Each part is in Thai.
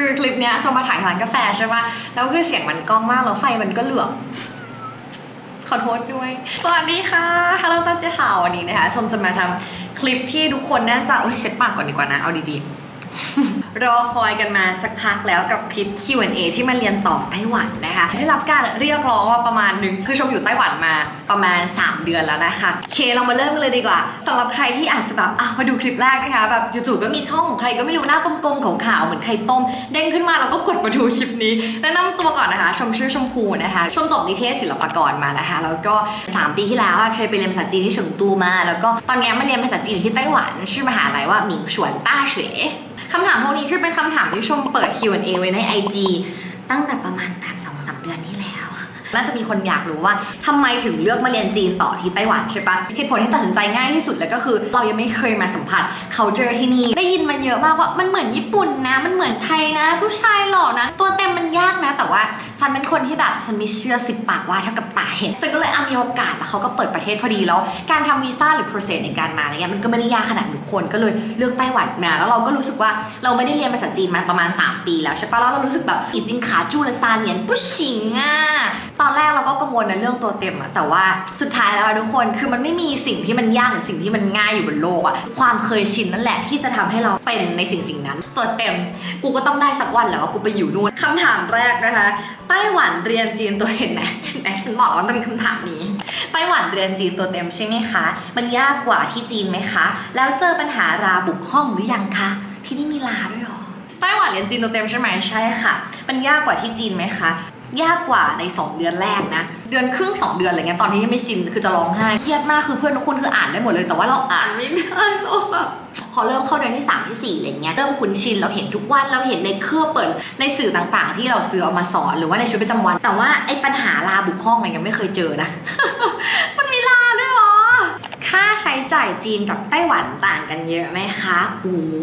คือคลิปเนี้ยชมมาถ่ายร้านกาแฟใช่ปะแล้วคือเสียงมันกล้องมากแล้วไฟมันก็เหลืองขอโทษด้วย สวัสดีค่ะฮัลโหลตั้งเจ้าข่าววันนี้นะคะ ชมจะมาทำคลิปที่ทุกคนน่าจะโอ้ยเช็ดปากก่อนดีกว่านะ เอาดีๆ รอคอยกันมาสักพักแล้วกับคลิป Q&A ที่มาเรียนต่อไต้หวันนะคะได้รับการเรียกร้องมาประมาณหนึ่งคือชมอยู่ไต้หวันมาประมาณ 3 เดือนแล้วนะคะเคเรามาเริ่มกันเลยดีกว่าสำหรับใครที่อาจจะแบบอะมาดูคลิปแรกนะคะแบบจู่ๆก็มีช่องของใครก็ไม่รู้หน้ากลมๆขาวๆเหมือนไข่ต้มเด้งขึ้นมาเราก็กดมาดูคลิปนี้แนะนำตัวก่อนนะคะ ชมชื่อชมพูนะคะชมจบนิเทศศิลปากรมานะคะแล้วก็ 3 ปีที่แล้วเคยไปเรียนภาษาจีนที่เฉิงตูมา แล้วก็ตอนนี้มาเรียนภาษาจีนที่ไต้หวัน ชื่อมหาลัยว่าหมิงฉวนต้าเฉว คำถามพวกนี้คือเป็นคำถามที่ชมเปิด Q&A ไว้ใน IG ตั้งแต่ประมาณแบบสองสามเดือนที่แล้ว น่าจะมีคนอยากรู้ว่าทำไมถึงเลือกมาเรียนจีนต่อที่ไต้หวันใช่ปะเหตุผลที่ตัดสินใจง่ายที่สุดเลยก็คือ เรายังไม่เคยมาสัมผัส culture ที่นี่ได้ยินมาเยอะมากว่ามันเหมือนญี่ปุ่นนะ มันเหมือนไทยนะ ผู้ชายหล่อนะ ตัวเต็มมันยากนะ แต่ว่าฉันเป็นคนที่แบบฉันไม่เชื่อสิบปากว่าเท่ากับตาเห็นฉันก็เลยเอามีโอกาสแล้วเขาก็เปิดประเทศพอดีแล้ว การทำวีซ่าหรือ process ในการมาอะไรเงี้ยมันก็ไม่ได้ยากขนาดทุกคนก็เลยเลือกไต้หวันมาแล้วเราก็รู้สึกว่าเราไม่ได้เรียนภาษาจีนมาประมาณ 3 ปีแล้วใช่ปะแล้วเรารู้สึกแบบอีจิงขาจูเลซานเนียนผู้ชิงอะตอนแรกเราก็กังวลในเรื่องตัวเต็มอะแต่ว่าสุดท้ายแล้วอะทุกคนคือมันไม่มีสิ่งที่มันยากหรือสิ่งที่มันง่ายอยู่บนโลกอะความเคยชินนั่นแหละที่จะทำให้เราเป็นในสิ่งสิ่งนั้น ตัวเต็ม กูก็ต้องได้สักวันแหล้วว่ากูไปอยู่นู่นคำถามแรกนะคะไต้หวันเรียนจีนตัวเห็นไหมไหนฉันบอกว่าต้องมีคำถามนี้ ไต้หวันเรียนจีนตัวเต็มใช่ไหมคะ มันยากกว่าที่จีนไหมคะ แล้วเจอปัญหาราบุกห้องหรือยังคะ ที่นี่มีลาด้วยเหรอ ไต้หวันเรียนจีนตัวเต็มใช่ไหมใช่ค่ะ มันยากกว่าที่จีนไหมคะ ยากกว่าใน 2 เดือนแรกนะ เดือนครึ่ง 2 เดือนอะไรเงี้ยตอนที่ยังไม่ชินคือจะร้องไห้เครียดมากคือเพื่อนทุกคนคืออ่านได้หมดเลยแต่ว่าเราอ่านไม่ได้เราแบบพอเริ่มเข้าเดือนที่ 3 ที่ 4 อะไรเงี้ยเริ่มคุ้นชินเราเห็นทุกวันเราเห็นในเครื่องเปิดในสื่อต่างๆ ที่เราซื้อเอามาสอนหรือว่าในชีวิตประจำวัน แต่ว่าไอ้ปัญหาลาบุกห้องเนี่ยยังไม่เคยเจอนะ มันมีลาด้วยเหรอ ค่า ใช้จ่ายจีนกับไต้หวันต่างกันเยอะไหมคะโอ้โห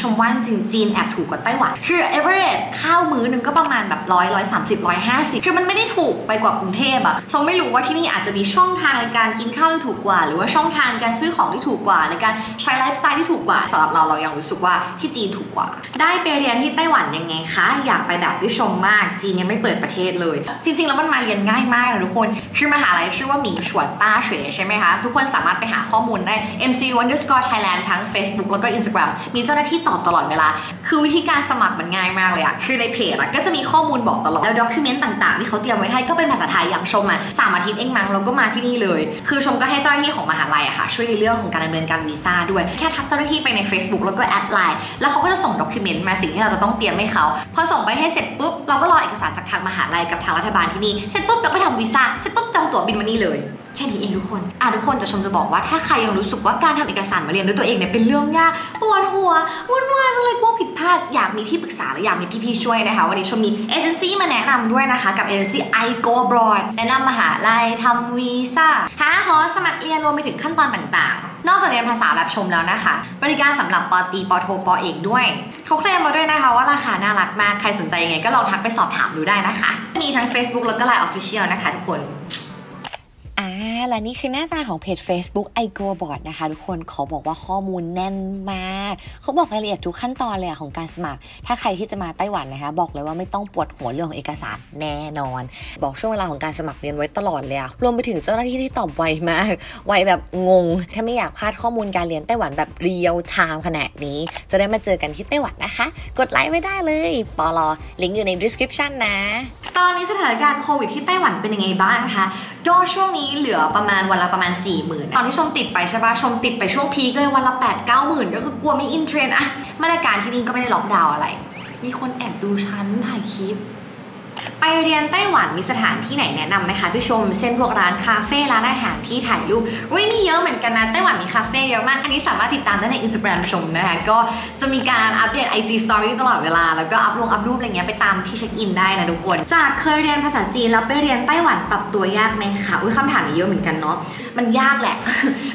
ชมว่าจริงจีนแอบถูกกว่าไต้หวัน คือ average ข้าวมื้อหนึงก็ประมาณแบบร้อยร้อยสามสิบร้อยห้าสิบคือมันไม่ได้ถูกไปกว่ากรุงเทพอะชมไม่รู้ว่าที่นี่อาจจะมีช่องทางในการกินข้าวที่ถูกกว่า หรือว่าช่องทางการซื้อของที่ถูกกว่าในการใช้ไลฟ์สไตล์ที่ถูกกว่าสำหรับเราเรายังรู้สึกว่าที่จีนถูกกว่า ได้ไปเรียนที่ไต้หวันยังไงคะ อยากไปแบบพี่ชมมากจีนยังไม่เปิดประเทศเลย จริง ๆ แล้วมันมาเรียนง่ายมากนะทุกคน คือมหาลัยชื่อว่าหมิงฉวนต้าเฉวยใช่ไหมคะทุกคนสามารถไปหาข้อมูลได้ MCU underscore Thailand ทั้ง Facebook แล้วก็ Instagram มีเจ้าหน้าที่ตอบตลอดเวลา คือวิธีการสมัครมันง่ายมากเลยอะคือในเพจอะก็จะมีข้อมูลบอกตลอด แล้วด็อกิเมนต์ต่างๆ ที่เขาเตรียมไว้ให้ก็เป็นภาษาไทยอย่างชมอะสามอาทิตย์เองมั้งเราก็มาที่นี่เลย คือชมก็ให้เจ้าหน้าที่ของมหาลัยอะค่ะช่วยในเรื่องของการดำเนินการวีซ่าด้วย แค่ทักเจ้าหน้าที่ไปใน Facebook แล้วก็แอดไลน์แล้วเขาก็จะส่งด็อกิเมนต์มาสิ่งที่เราจะต้องเตรียมให้เขาพอส่งไปให้เสร็จปุ๊บเราก็รอเอกสารจากทางมหาลัยกับทางรัฐบาลที่นี่เสร็จปุ๊บเราก็ทำวีซ่าเสร็จปุ๊บจองตั๋วบินมานี่เลย แค่นี้เองทุกคน อะทุกคนแต่ชมจะบอกว่าถ้าใครยังรู้สึกว่าการทำเอกสารมาเรียนด้วยตัวเองเนี่ยเป็นเรื่องยากปวดหัววุ่นวายจังเลยกลัวผิดพลาดอยากมีที่ปรึกษาหรืออยากมีพี่ๆช่วยนะคะ วันนี้ชมมีเอเจนซี่มาแนะนำด้วยนะคะกับเอเจนซี่ I Go Abroad แนะนำมหาลัยทำวีซ่าหาหอสมัครเรียนรวมไปถึงขั้นตอนต่างๆ นอกจากเรียนภาษาแบบชมแล้วนะคะ บริการสำหรับปอตีปอโทปอเอกด้วยเขาเคลมมาด้วยนะคะว่าราคาน่ารักมากใครสนใจยังไงก็ลองทักไปสอบถามดูได้นะคะ มีทั้ง Facebook แล้วก็ Line Official นะคะทุกคน และนี่คือหน้าตาของเพจ Facebook i g o b o a r d นะคะ ทุกคนขอบอกว่าข้อมูลแน่นมาก เขาบอกรายละเอียดทุกขั้นตอนเลยอะของการสมัคร ถ้าใครที่จะมาไต้หวันนะคะ บอกเลยว่าไม่ต้องปวดหัวเรื่องของเอกสารแน่นอน บอกช่วงเวลาของการสมัครเรียนไว้ตลอดเลยอะรวมไปถึงเจ้าหน้าที่ที่ตอบไวมาก ไวแบบงง ถ้าไม่อยากพลาดข้อมูลการเรียนไต้หวันแบบเรียลไทม์ขนาดนี้ จะได้มาเจอกันที่ไต้หวันนะคะ กดไลค์ไม่ได้เลยปอลอลิงก์อยู่ใน description นะ ตอนนี้สถานการณ์โควิดที่ไต้หวันเป็นยังไงบ้างคะก็ช่วงนี้เหลือประมาณวันละประมาณ4ี่หมื่นตอนที่ชมติดไปใช่ปะชมติดไปช่วงพีคเลยวันละ8 9 0 0 0 0ก็คือกลัวไม่อินเทรนอะมาตรการที่นี่ก็ไม่ได้ล็อกดาวน์อะไร มีคนแอบดูฉันถ่ายคลิป ไปเรียนไต้หวันมีสถานที่ไหนแนะนำไหมคะพี่ชม เช่นพวกร้านคาเฟ่ร้านอาหารที่ถ่ายรูปอุ้ยมีเยอะเหมือนกันนะไต้หวันมีคาเฟ่เยอะมาก อันนี้สามารถติดตามได้ใน Instagram ชมนะคะ ก็จะมีการอัปเดต IG Story ตลอดเวลา แล้วก็อัพลงอัพรูปอะไรเงี้ยไปตามที่เช็คอินได้นะทุกคน จากเคยเรียนภาษาจีนแล้วไปเรียนไต้หวันปรับตัวยากไหมคะอุ้ยคำถามนี้เยอะเหมือนกันเนาะมันยากแหละ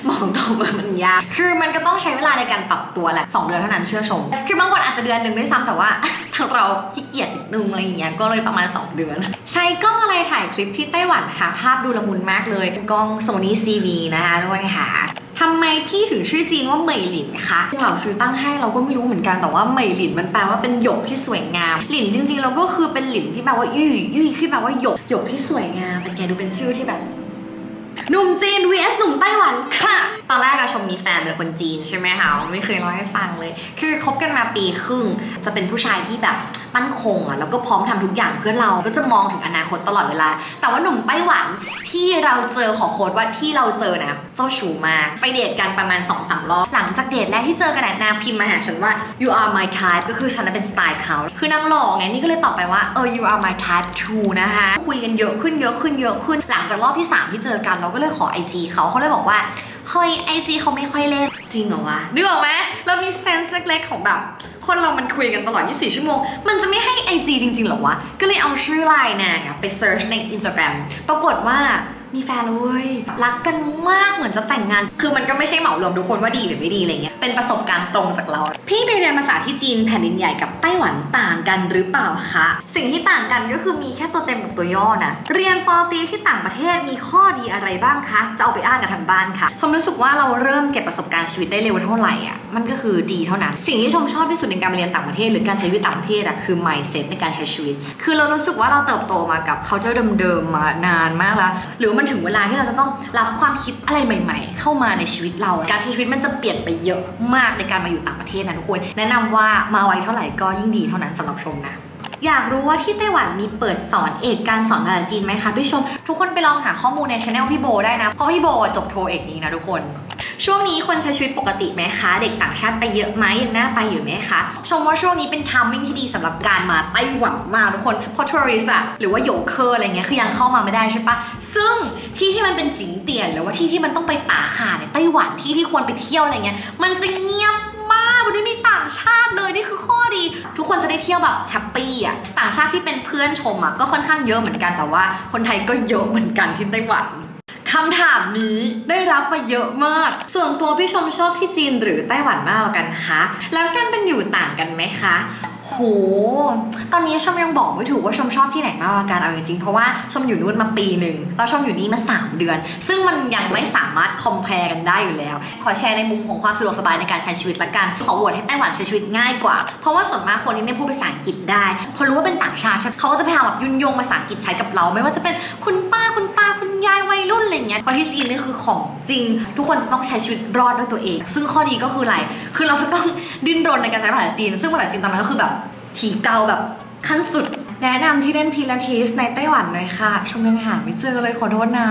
บอกตรงว่ามันยาก คือมันก็ต้องใช้เวลาในการปรับตัวแหละสองเดือนเท่านั้นเชื่อชม คือบางคนอาจจะเดือนหนึ่งด้วยซ้ำแต่ว่าทางเราขี้เกียจนิดนึงอะไรอย่างเงี้ยก็เลยประมาณ2เดือน ใช้กล้องอะไรถ่ายคลิปที่ไต้หวันค่ะ ภาพดูละมุนมากเลยกล้อง Sony CV นะคะด้วยค่ะทำไมพี่ถึงชื่อจีนว่าเหมยหลินคะที่เราซื้อตั้งให้เราก็ไม่รู้เหมือนกันแต่ว่าเหมยหลินมันแปลว่าเป็นหยกที่สวยงาม หลินจริงๆเราก็คือเป็นหลินที่แปลว่ายุ่ยยุ่ยที่แปลว่าหยกหยกที่สวยงามเป็นไงดูเป็นชื่อที่แบบหนุ่มจีน vs หนุ่มไต้หวันค่ะ ตอนแรกอะชมมีแฟนเป็นคนจีนใช่ไหมคะไม่เคยเล่าให้ฟังเลย คือคบกันมาปีครึ่ง จะเป็นผู้ชายที่แบบมั่นคงอะแล้วก็พร้อมทำทุกอย่างเพื่อเรา ก็จะมองถึงอนาคตตลอดเวลา แต่ว่าหนุ่มไต้หวันที่เราเจอขอโค้ดว่าที่เราเจอนะเจ้าชูมากไปเดทกันประมาณ2อสรอบหลังจากเดทแรกที่เจอกันนะนางพิมพ์มาหาฉันว่า you are my type ก็คือฉันเป็นสไตล์เขาคือนางหล่อไงนี่ก็เลยตอบไปว่าเออ you are my type too นะคะคุยกันเยอะขึ้นเยอะขึ้นเยอะขึ้น หลังจากรอบที่ 3 ที่เจอกันเราก็เลยขอ IG เขาเขาเลยบอกว่า เฮ้ยไอจีเขาไม่ค่อยเล่น จริงเหรอวะนึกออกไหมเรามีเซนส์เล็กๆของแบบ คนเรามันคุยกันตลอด 24 ชั่วโมง มันจะไม่ให้ IG จริงๆเหรอวะ ก็เลยเอาชื่อไลน์นางอะไปเซิร์ชใน Instagram ปรากฏว่า มีแฟนแล้วเว้ย รักกันมากเหมือนจะแต่งงาน คือมันก็ไม่ใช่เหมารวมทุกคนว่าดีหรือไม่ดีอะไรเงี้ย เป็นประสบการณ์ตรงจากเรา พี่ไปเรียนภาษาที่จีนแผ่นดินใหญ่กับไต้หวันต่างกันหรือเปล่าคะ สิ่งที่ต่างกันก็คือมีแค่ตัวเต็มกับตัวย่อนะ เรียนปอตีที่ต่างประเทศมีข้อดีอะไรบ้างคะ จะเอาไปอ้างกับทางบ้านค่ะ ชมรู้สึกว่าเราเริ่มเก็บประสบการณ์ชีวิตได้เร็วเท่าไหร่อะ มันก็คือดีเท่านั้น สิ่งที่ชมชอบที่สุดในการเรียนต่างประเทศ หรือการใช้ชีวิตต่างประเทศอะคือ mindset ในการใช้ชีวิต คือเรารู้สึกว่าเราเติบโตมากับ culture เดิมๆมานานมากแล้วหรือว่ามันถึงเวลาที่เราจะต้องรับความคิดอะไรใหม่ ๆ เข้ามาในชีวิตเรา การใช้ชีวิตมันจะเปลี่ยนไปเยอะมากในการมาอยู่ต่างประเทศนะทุกคน แนะนำว่ามาไวเท่าไหร่ก็ยิ่งดีเท่านั้นสำหรับชมนะอยากรู้ว่าที่ไต้หวันมีเปิดสอนเอกการสอนภาษาจีนไหมคะพี่ชม ทุกคนไปลองหาข้อมูลในช anel พี่โบได้นะ เพราะพี่โบจบโทเอกนี้นะทุกคน ช่วงนี้คนใช้ชีวิตปกติไหมคะ เด็กต่างชาติไปเยอะไหมยังน่าไปอยู่ไหมคะ ชมว่าช่วงนี้เป็นทัมมิ่งที่ดีสำหรับการมาไต้หวันมากทุกคนเพราะทัวริสอะหรือว่าโยเคอร์อะไรเงี้ยคือยังเข้ามาไม่ได้ใช่ปะซึ่งที่ที่มันเป็นจิงเตียนหรือว่าที่ที่มันต้องไปตาข่าในไต้หวันที่ที่ควรไปเที่ยวอะไรเงี้ยมันจะเงียบมากมันไม่มีต่างชาติเลยนี่คือข้อดี ทุกคนจะได้เที่ยวแบบแฮปปี้อะต่างชาติที่เป็นเพื่อนชมอะก็ค่อนข้างเยอะเหมือนกันแต่ว่าคนไทยก็เยอะเหมือนกันที่ไต้หวัน คำถามนี้ได้รับมาเยอะมาก ส่วนตัวพี่ชมชอบที่จีนหรือไต้หวันมากกว่ากันคะ แล้วการเป็นอยู่ต่างกันไหมคะ โห ตอนนี้ชมยังบอกไม่ถูกว่าชมชอบที่ไหนมากกว่ากันเอาจริงๆ เพราะว่าชมอยู่นู่นมาปีหนึ่งแล้วชมอยู่นี่มา 3 เดือน ซึ่งมันยังไม่สามารถคอมเพลกันได้อยู่แล้ว ขอแชร์ในมุมของความสะดวกสบายในการใช้ชีวิตละกัน ขอโหวตให้ไต้หวันใช้ชีวิตง่ายกว่า เพราะว่าส่วนมากคนที่ไม่พูดภาษาอังกฤษได้ พอรู้ว่าเป็นต่างชาติเขาก็จะพยายามแบบยุ่นยงภาษาอังกฤษใช้กับเรา ไม่ว่าจะเป็นคุณป้าคุณตาคุณายวัยรุ่นอะไรเงี้ยเพราะที่จีนนี่คือของจริง ทุกคนจะต้องใช้ชีวิตรอดด้วยตัวเอง ซึ่งข้อดีก็คืออะไร คือเราจะต้องดิ้นรนในการใช้ภาษาจีน ซึ่งภาษาจีนตอนนั้นก็คือแบบถีเกาแบบขั้นสุดแนะนำที่เล่นพิลาทิสในไต้หวันหน่อยค่ะ ชมยังหาไม่เจอเลยขอโทษนะ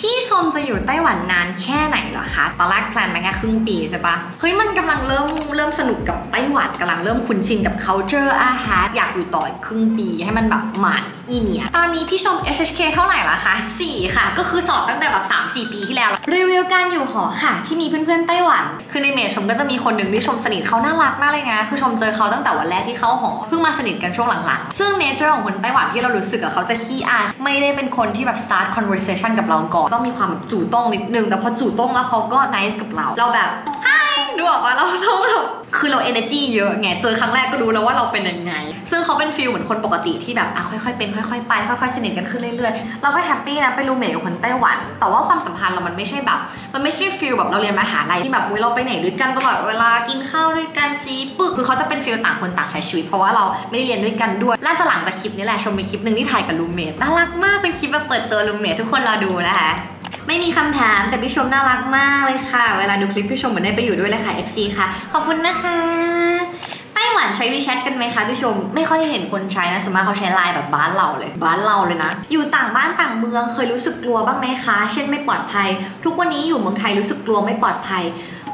พี่ชมจะอยู่ไต้หวันนานแค่ไหนเหรอคะ ตอนแรกแพลนมาแค่ครึ่งปีใช่ปะเฮ้ยมันกำลังเริ่มเริ่มสนุกกับไต้หวันกำลังเริ่มคุ้นชินกับ culture อาหารอยากอยู่ต่ออีกครึ่งปีให้มันแบบหมานอีเนียตอนนี้พี่ชม HHK เท่าไหร่ละคะ 4 ค่ะ ก็คือสอบตั้งแต่แบบ 3-4 ปีที่แล้ว รีวิวการอยู่หอค่ะ ที่มีเพื่อนๆไต้หวัน คือในเมชมก็จะมีคนหนึ่งที่ชมสนิทเขาน่ารักมากเลยนะ คือชมเจอเขาตั้งแต่วันแรกที่เข้าหอ เพิ่งมาสนิทกันช่วงหลังๆ ซึ่งเนเจอร์ของคนไต้หวันที่เรารู้สึกกับเขาจะขี้อายไม่ได้เป็นคนที่แบบ start conversation กับเราก่อน ต้องมีความจู่ต้งนิดนึง แต่พอจู่ต้งแล้วเขาก็ nice กับเรา เราแบบ ดูออกมาเราเราแบบคือเรา energy เยอะไงเจอครั้งแรกก็รู้แล้วว่าเราเป็นยังไง ซึ่งเขาเป็นฟิลเหมือนคนปกติที่แบบอะค่อยๆเป็นค่อยๆไปค่อยๆสนิทกันขึ้นเรื่อยๆเราก็แฮปปี้นะไปรูเมทกับคนไต้หวัน แต่ว่าความสัมพันธ์เรามันไม่ใช่แบบ มันไม่ใช่ฟิลแบบเราเรียนมหาลัยที่แบบเราไปไหนด้วยกันตลอดเวลากินข้าวด้วยกันซีปึกคือเขาจะเป็นฟิลต่างคนต่างใช้ชีวิตเพราะว่าเราไม่ได้เรียนด้วยกันด้วยน่าจะหลังจากคลิปนี้แหละชมมีคลิปหนึ่งที่ถ่ายกับรูเมทน่ารักมากเป็นคลิปแบบเปิดตัวรูเมททุกคนรอดูนะคะ ไม่มีคำถามแต่พี่ชมน่ารักมากเลยค่ะ เวลาดูคลิปพี่ชมเหมือนได้ไปอยู่ด้วยเลยค่ะ FC ค่ะ ขอบคุณนะคะไต้หวันใช้วีแชทกันไหมคะพี่ชม ไม่ค่อยเห็นคนใช้นะส่วนมากเขาใช้ไลน์แบบบ้านเราเลย บ้านเราเลยนะ อยู่ต่างบ้านต่างเมืองเคยรู้สึกกลัวบ้างไหมคะ เช่นไม่ปลอดภัย ทุกวันนี้อยู่เมืองไทยรู้สึกกลัวไม่ปลอดภัย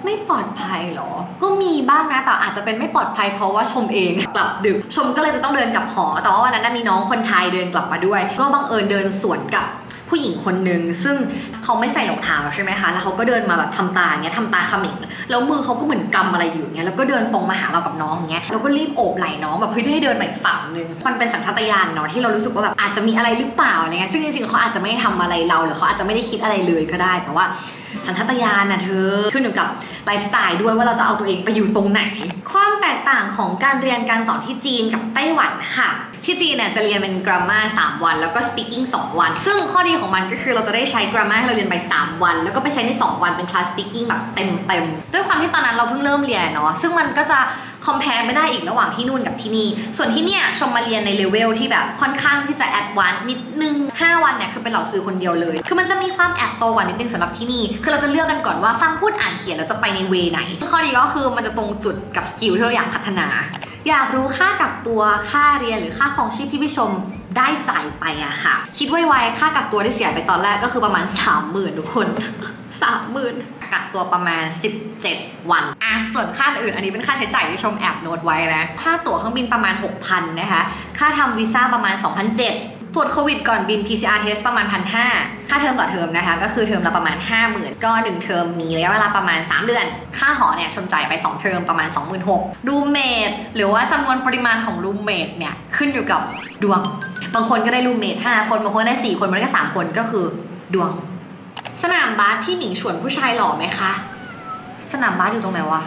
ไม่ปลอดภัยเหรอ ก็มีบ้างนะแต่อาจจะเป็นไม่ปลอดภัยเพราะว่าชมเองกลับดึก ชมก็เลยจะต้องเดินกลับหอ แต่ว่าวันนั้นมีน้องคนไทยเดินกลับมาด้วย ก็บังเอิญเดินสวนกับ ผู้หญิงคนหนึ่งซึ่งเขาไม่ใส่รองเท้าใช่ไหมคะแล้วเขาก็เดินมาแบบทำตาอย่างเงี้ยทำตาขมิงแล้วมือเขาก็เหมือนกำอะไรอยู่เงี้ยแล้วก็เดินตรงมาหาเรากับน้องอย่างเงี้ยแล้วก็รีบโอบไหล่น้องแบบเฮ้ยให้เดินไปอีกฝั่งนึงมันเป็นสัญชาตญาณเนาะที่เรารู้สึกว่าแบบอาจจะมีอะไรหรือเปล่าอะไรเงี้ยซึ่งจริงๆเขาอาจจะไม่ได้ทำอะไรเราหรือเขาอาจจะไม่ได้คิดอะไรเลยก็ได้แต่ว่า สัญชาตญาณนะเธอขึ้นอยู่กับไลฟ์สไตล์ด้วยว่าเราจะเอาตัวเองไปอยู่ตรงไหน ความแตกต่างของการเรียนการสอนที่จีนกับไต้หวันค่ะ ที่จีนเนี่ยจะเรียนเป็น grammar 3 วัน แล้วก็ speaking 2 วัน ซึ่งข้อดีของมันก็คือเราจะได้ใช้ grammar ให้เราเรียนไป 3 วัน แล้วก็ไปใช้ใน 2 วันเป็น class speaking แบบเต็มๆด้วยความที่ตอนนั้นเราเพิ่งเริ่มเรียนเนาะซึ่งมันก็จะ compare ไม่ได้อีกระหว่างที่นู่นกับที่นี่ ส่วนที่เนี่ยชมมาเรียนในเลเวลที่แบบค่อนข้างที่จะ advanced นิดนึง 5 วันเนี่ยคือเป็นเหล่าซื้อคนเดียวเลย คือมันจะมีความแอบโตกว่านิดนึงสำหรับที่นี่ คือเราจะเลือกกันก่อนว่าฟังพูดอ่านเขียนเราจะไปในเวไหน ข้อดีก็คือมันจะตรงจุดกับสกิลที่เราอยากพัฒนา อยากรู้ค่ากักตัวค่าเรียนหรือค่าของชีพที่พี่ชมได้จ่ายไปอะค่ะ คิดไวๆค่ากักตัวที่เสียไปตอนแรกก็คือประมาณ 30,000 ทุกคน 30,000 กักตัวประมาณ 17 วันอะส่วนค่าอื่นอันนี้เป็นค่าใช้จ่ายที่ชมแอบโน้ตไว้นะค่าตั๋วเครื่องบินประมาณ 6,000นะคะค่าทำวีซ่าประมาณ 2,700ตรวจโควิดก่อนบิน PCR test ประมาณ1,500ค่าเทอมต่อเทอมนะคะ ก็คือเทอมละประมาณ 50,000 ก็หนึ่งเทอมมีระยะเวลาประมาณ 3 เดือน ค่าหอเนี่ยชมจ่ายไป 2 เทอมประมาณ 26,000รูมเมทหรือว่าจำนวนปริมาณของรูมเมทเนี่ย ขึ้นอยู่กับดวง บางคนก็ได้รูมเมท5คน บางคนได้ 4 คนบางคนได้3คนก็คือดวง สนามบาสที่หมิงชวนผู้ชายหล่อไหมคะ สนามบาสอยู่ตรงไหนวะ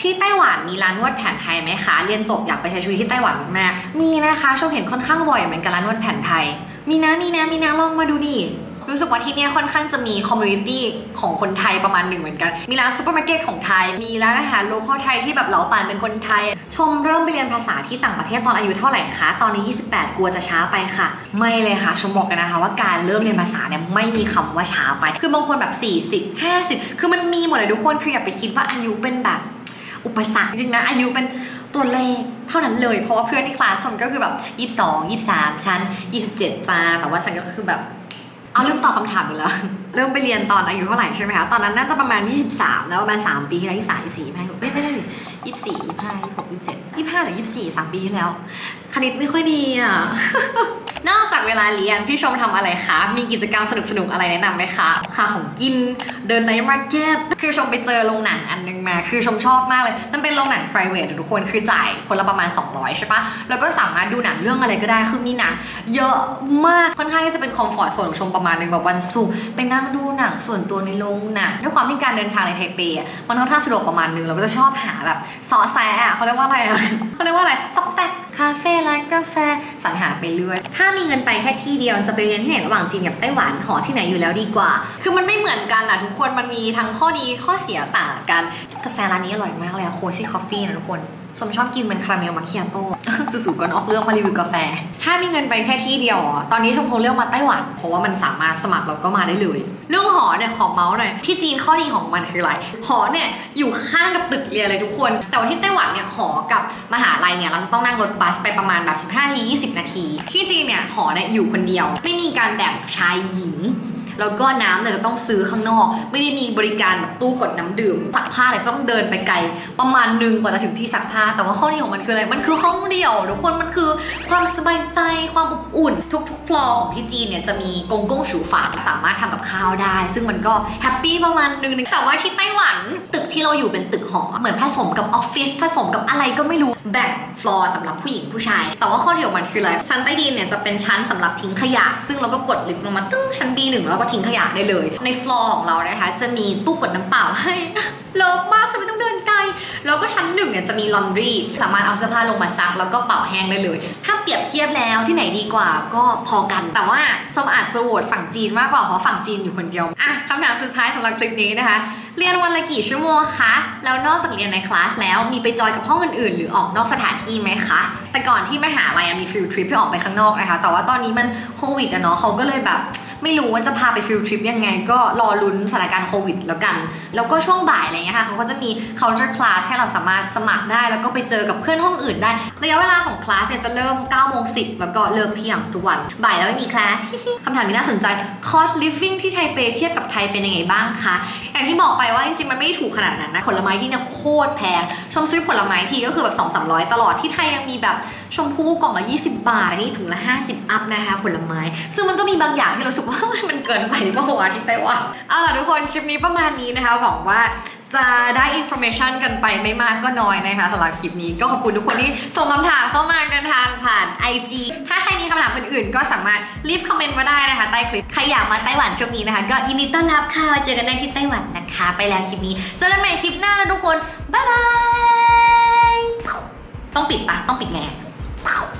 ที่ไต้หวันมีร้านนวดแผนไทยไหมคะ เรียนจบอยากไปใช้ชีวิตที่ไต้หวันมากมีนะคะชมเห็นค่อนข้างบ่อยเหมือนกันร้านนวดแผนไทย มีนะมีนะมีนะลองมาดูดิ รู้สึกว่าที่เนี่ยค่อนข้างจะมีคอมมูนิตี้ของคนไทยประมาณหนึ่งเหมือนกัน มีร้านซูเปอร์มาร์เก็ตของไทย มีร้านอาหารโลคอลไทยที่แบบเหลาป่านเป็นคนไทย ชมเริ่มไปเรียนภาษาที่ต่างประเทศตอนอายุเท่าไหร่คะ ตอนนี้ 28 กลัวจะช้าไปค่ะ ไม่เลยค่ะ ชมบอกกันนะคะว่าการเริ่มเรียนภาษาเนี่ยไม่มีคำว่าช้าไป คือบางคนแบบ 40 50 คือมันมีหมดเลยทุกคน คืออย่าไปคิดว่าอายุเป็นแบบอุปสรรคจริงนะอายุเป็นตัวเลขเท่านั้นเลยเพราะว่าเพื่อนที่คลาสชมก็คือแบบ 22 23 ชั้น 27จ้าแต่ว่าฉันก็คือแบบ เอาเริ่มตอบคำถามอีกแล้วเริ่มไปเรียนตอนอายุเท่าไหร่ใช่ไหมคะ ตอนนั้นน่าจะประมาณ 23 แล้วประมาณ 3 ปีที่แล้ว 23 24 25เอ้ยไม่ได้ดิ24 25 26 27 25หรือ24 3ปีที่แล้ว คณิตไม่ค่อยดีอะ นอกจากเวลาเรียนพี่ชมทำอะไรคะ มีกิจกรรมสนุกๆอะไรแนะนำไหมคะ หาของกิน เดินในมาร์เก็ต คือชมไปเจอโรงหนังอันนึงมา คือชมชอบมากเลย มันเป็นโรงหนัง private ทุกคน คือจ่ายคนละประมาณ 200 ใช่ปะ แล้วก็สามารถดูหนังเรื่องอะไรก็ได้ คือมีหนังเยอะมาก ค่อนข้างที่จะเป็นคอมฟอร์ตโซนของชมประมาณนึงแบบวันศุกร์ไปนั่งดูหนังส่วนตัวในโรงหนังด้วยความที่การเดินทางในไทเปอะมันค่อนข้างสะดวกประมาณนึงเราก็จะชอบหาแบบซอแซะอะเขาเรียกว่าอะไรอะเขาเรียกว่าอะไรซอกแซกคาเฟ่ร้านกาแฟสรรหาไปเรื่อยถ้ามีเงินไปแค่ที่เดียวจะไปเรียนที่ไหนระหว่างจีนกับไต้หวันหอที่ไหนอยู่แล้วดีกว่า คือมันไม่เหมือนกันอะทุกคนมันมีทั้งข้อดีข้อเสียต่างกัน กาแฟร้านนี้อร่อยมากเลยอะโคชี่คอฟฟี่นะทุกคน สมชอบกินเป็นคาราเมลมาคิอาโต้สุดๆก่อนออกเรื่องมารีวิวกาแฟ ถ้ามีเงินไปแค่ที่เดียวตอนนี้ชมคงเลือกมาไต้หวัน เพราะว่ามันสามารถสมัครแล้วก็มาได้เลย เรื่องหอเนี่ยขอเมาส์หน่อยที่จีนข้อดีของมันคืออะไรหอเนี่ยอยู่ข้างกับตึกเรียนเลยทุกคน แต่ว่าที่ไต้หวันเนี่ยหอกับมหาลัยเนี่ยเราจะต้องนั่งรถบัสไปประมาณแบบ15ที20 นาที ที่จีนเนี่ยหอเนี่ยอยู่คนเดียว ไม่มีการแบ่งชายหญิง แล้วก็น้ำเนี่ยจะต้องซื้อข้างนอก ไม่ได้มีบริการแบบตู้กดน้ำดื่มซักผ้าเนี่ยต้องเดินไปไกล ประมาณหนึ่งกว่าจะถึงที่ซักผ้า แต่ว่าข้อดีของมันคืออะไร มันคือห้องเดียวทุกคนมันคือความสบายใจความอบอุ่น ทุกๆฟลอร์ของที่จีนเนี่ยจะมีกงกงฉูฝาสามารถทำกับข้าวได้ ซึ่งมันก็แฮปปี้ประมาณนึงแต่ว่าที่ไต้หวันตึกที่เราอยู่เป็นตึกหอเหมือนผสมกับออฟฟิศผสมกับอะไรก็ไม่รู้แบ่งฟลอร์สำหรับผู้หญิงผู้ชาย แต่ว่าข้อดีของมันคืออะไรชั้นใต้ดินเนี่ยจะเป็นชั้นสำหรับทิ้งขยะ ซึ่งเราก็กดลิฟต์ลงมาตึ้งชั้น B1 แล้วก็ทิ้งขยะได้เลย ในฟลอร์ของเรานะคะ จะมีตู้กดน้ำเปล่าให้เลิฟมากฉันไม่ต้องเดินไกล แล้วก็ชั้นหนึ่งเนี่ยจะมีลอนดรีสามารถเอาเสื้อผ้าลงมาซัก แล้วก็เป่าแห้งได้เลย ถ้าเปรียบเทียบแล้วที่ไหนดีกว่าก็พอกัน แต่ว่าสมอาจจะโหวตฝั่งจีนมากกว่าเพราะฝั่งจีนอยู่คนเดียว อะคำถามสุดท้ายสำหรับคลิปนี้นะคะ เรียนวันละกี่ชั่วโมงคะ แล้วนอกจากเรียนในคลาสแล้วมีไปจอยกับห้องอื่นๆ หรือออกนอกสถานที่ไหมคะ แต่ก่อนที่มหาลัยมีฟิลทริปให้ออกไปข้างนอกนะคะ แต่ว่าตอนนี้มันโควิดอะเนาะเขาก็เลยแบบไม่รู้ว่าจะพาไปฟิลทริปยังไง ก็รอลุ้นสถานการณ์โควิดแล้วกัน แล้วก็ช่วงบ่ายอะไรเงี้ยค่ะเขาก็จะมี culture class ให้เราสามารถสมัครได้ แล้วก็ไปเจอกับเพื่อนห้องอื่นได้ระยะเวลาของคลาสจะเริ่ม9โมง10 แล้วก็เลิกเที่ยงทุกวัน บ่ายแล้วไม่มีคลาสคำถามนี้น่าสนใจ cost living ที่ไทเปเทียบกับไทยเป็นยังไงบ้างคะอย่างที่บอกไปว่าจริงๆมันไม่ได้ถูกขนาดนั้นนะผลไม้ที่เนี่ยโคตรแพงชมซื้อผลไม้ทีก็คือแบบ2 3 0 0ตลอดที่ไทยยังมีแบบชมพู่กล่องละ 20 บาท อันนี้ถุงละ 50 อัพนะคะ ผลไม้ ซึ่งมันก็มีบางอย่างที่เราสึกว่า มันเกินไปก็หัวที่ไตหวันเอาล่ะทุกคน คลิปนี้ประมาณนี้นะคะหวังว่าจะได้อินโฟเมชันกันไปไม่มากก็น้อยนะคะสำหรับคลิปนี้ก็ขอบคุณทุกคนที่ส่งคำถามเข้ามากันทางผ่าน IG ถ้าใครมีคำถามอื่นๆ ก็สามารถรีบคอมเมนต์มาได้นะคะ ใต้คลิป ใครอยากมาไต้หวันช่วงนี้นะคะ ก็ยินดีต้อนรับค่ะเจอกันได้ที่ไต้หวันนะคะ ไปแล้วคลิปนี้เจอกันใหม่คลิปหน้าทุกคนบ๊ายบายต้องปิดปะต้องปิดไง Wow.